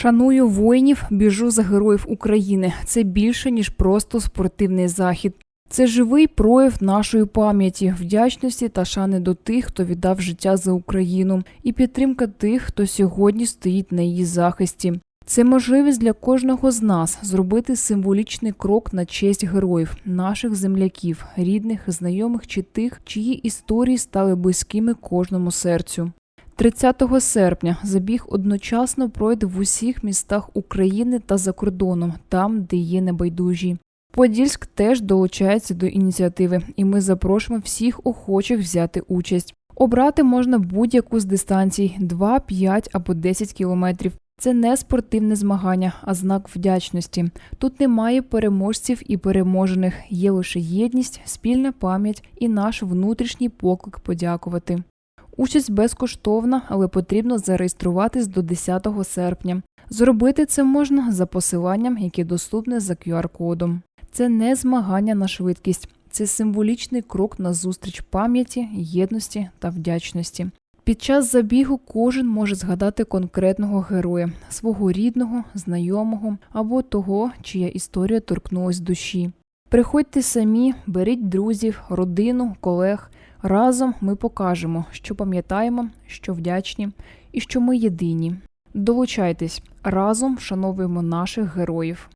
Шаную воїнів, біжу за героїв України. Це більше ніж просто спортивний захід. Це живий прояв нашої пам'яті, вдячності та шани до тих, хто віддав життя за Україну, і підтримка тих, хто сьогодні стоїть на її захисті. Це можливість для кожного з нас зробити символічний крок на честь героїв, наших земляків, рідних, знайомих чи тих, чиї історії стали близькими кожному серцю. 30 серпня забіг одночасно пройде в усіх містах України та за кордоном, там, де є небайдужі. Подільськ теж долучається до ініціативи, і ми запрошуємо всіх охочих взяти участь. Обрати можна будь-яку з дистанцій 2, 5 або 10 кілометрів. Це не спортивне змагання, а знак вдячності. Тут немає переможців і переможених, є лише єдність, спільна пам'ять і наш внутрішній поклик подякувати. Участь безкоштовна, але потрібно зареєструватись до 10 серпня. Зробити це можна за посиланням, яке доступне за QR-кодом. Це не змагання на швидкість, це символічний крок на зустріч пам'яті, єдності та вдячності. Під час забігу кожен може згадати конкретного героя, свого рідного, знайомого або того, чия історія торкнулась душі. Приходьте самі, беріть друзів, родину, колег. Разом ми покажемо, що пам'ятаємо, що вдячні і що ми єдині. Долучайтесь разом вшановуємо наших героїв.